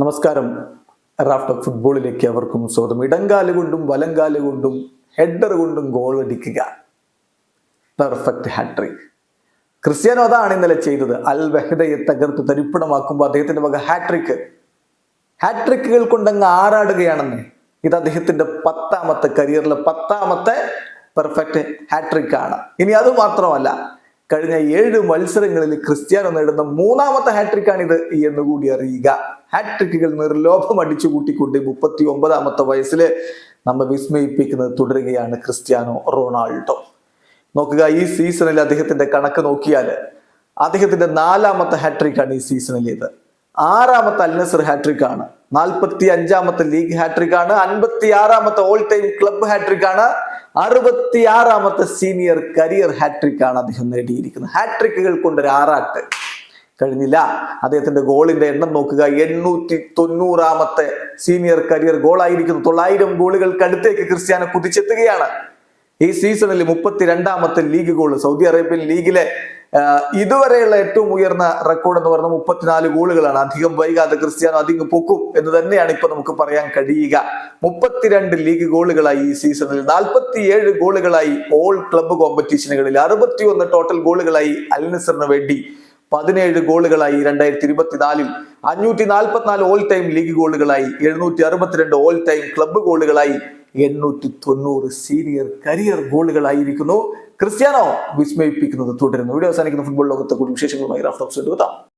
നമസ്കാരം. റാഫ്റ്റർ ഫുട്ബോളിലേക്ക് അവർക്കും സ്വാഗതം. ഇടങ്കാൽ കൊണ്ടും വലങ്കാൽ കൊണ്ടും ഹെഡർ കൊണ്ടും ഗോൾ അടിക്കുക. Perfect hat trick. ക്രിസ്ത്യാനോ അതാണ് ഇന്നലെ ചെയ്തത്. അൽ വെഹദയെ തകർത്ത് തരിപ്പണമാക്കുമ്പോൾ അദ്ദേഹത്തിന്റെ വക ഹാട്രിക്. ഹാട്രിക്കുകൾ കൊണ്ടങ്ങ് ആറാടുകയാണെന്ന്. ഇത് അദ്ദേഹത്തിന്റെ പത്താമത്തെ കരിയറിലെ പത്താമത്തെ പെർഫെക്റ്റ് ഹാട്രിക് ആണ് ഇനി അത് മാത്രമല്ല കഴിഞ്ഞ ഏഴ് മത്സരങ്ങളിൽ ക്രിസ്ത്യാനോ നേടുന്ന മൂന്നാമത്തെ ഹാട്രിക്കാണിത് എന്ന് കൂടി അറിയുക. ഹാട്രിക്കുകൾ നിർലോഭം അടിച്ചു കൂട്ടിക്കൊണ്ട് മുപ്പത്തി ഒമ്പതാമത്തെ വയസ്സിൽ നമ്മെ വിസ്മയിപ്പിക്കുന്നത് തുടരുകയാണ് ക്രിസ്ത്യാനോ റൊണാൾഡോ. നോക്കുക ഈ സീസണിൽ അദ്ദേഹത്തിന്റെ കണക്ക് നോക്കിയാൽ അദ്ദേഹത്തിന്റെ നാലാമത്തെ ഹാട്രിക്കാണ് ഈ സീസണിലേത് ആറാമത്തെ അൽനസർ ഹാട്രിക്കാണ് നാൽപ്പത്തി അഞ്ചാമത്തെ ലീഗ് ഹാട്രിക്കാണ് അൻപത്തി ആറാമത്തെ ഓൾ ടൈം ക്ലബ് ഹാട്രിക് ആണ് അറുപത്തി ആറാമത്തെ സീനിയർ കരിയർ ഹാട്രിക് ആണ് അദ്ദേഹം നേടിയിരിക്കുന്നത്. ഹാട്രിക്കുകൾ കൊണ്ടൊരു ആറാട്ട്. കഴിഞ്ഞില്ല. അദ്ദേഹത്തിന്റെ ഗോളിന്റെ എണ്ണം നോക്കുക. എണ്ണൂറ്റി തൊണ്ണൂറാമത്തെ സീനിയർ കരിയർ ഗോളായിരിക്കുന്നു തൊള്ളായിരം ഗോളുകൾക്കടുത്തേക്ക് ക്രിസ്ത്യാനോ കുതിച്ചെത്തുകയാണ്. ഈ സീസണിൽ മുപ്പത്തിരണ്ടാമത്തെ ലീഗ് ഗോൾ സൗദി അറേബ്യൻ ലീഗിലെ ഇതുവരെയുള്ള ഏറ്റവും ഉയർന്ന റെക്കോർഡ് എന്ന് പറയുന്നത് മുപ്പത്തിനാല് ഗോളുകളാണ് അധികം വൈകാതെ ക്രിസ്ത്യാനോ അധികം പൊക്കും എന്ന് തന്നെയാണ് ഇപ്പൊ നമുക്ക് പറയാൻ കഴിയുക. മുപ്പത്തിരണ്ട് ലീഗ് ഗോളുകളായി ഈ സീസണിൽ. നാൽപ്പത്തിയേഴ് ഗോളുകളായി ഓൾ ക്ലബ്ബ് കോമ്പറ്റീഷനുകളിൽ അറുപത്തിയൊന്ന് ടോട്ടൽ ഗോളുകളായി അൽനസറിന് വേണ്ടി. പതിനേഴ് ഗോളുകളായി രണ്ടായിരത്തി ഇരുപത്തിനാലിൽ. അഞ്ഞൂറ്റി നാൽപ്പത്തിനാല് ഓൾ ടൈം ലീഗ് ഗോളുകളായി എഴുന്നൂറ്റി അറുപത്തിരണ്ട് ഓൾ ടൈം ക്ലബ്ബ് ഗോളുകളായി എണ്ണൂറ്റി തൊണ്ണൂറ് സീനിയർ കരിയർ ഗോളുകളായിരിക്കുന്നു. ക്രിസ്ത്യാനോ വിസ്മയിപ്പിക്കുന്നത് തുടരുന്നു. വീഡിയോ അവസാനിക്കുന്ന ഫുട്ബോൾ ലോകത്തെ കൂടുതൽ വിശേഷങ്ങളുമായി റാഫ്റ്റോക്സ് എടുത്താം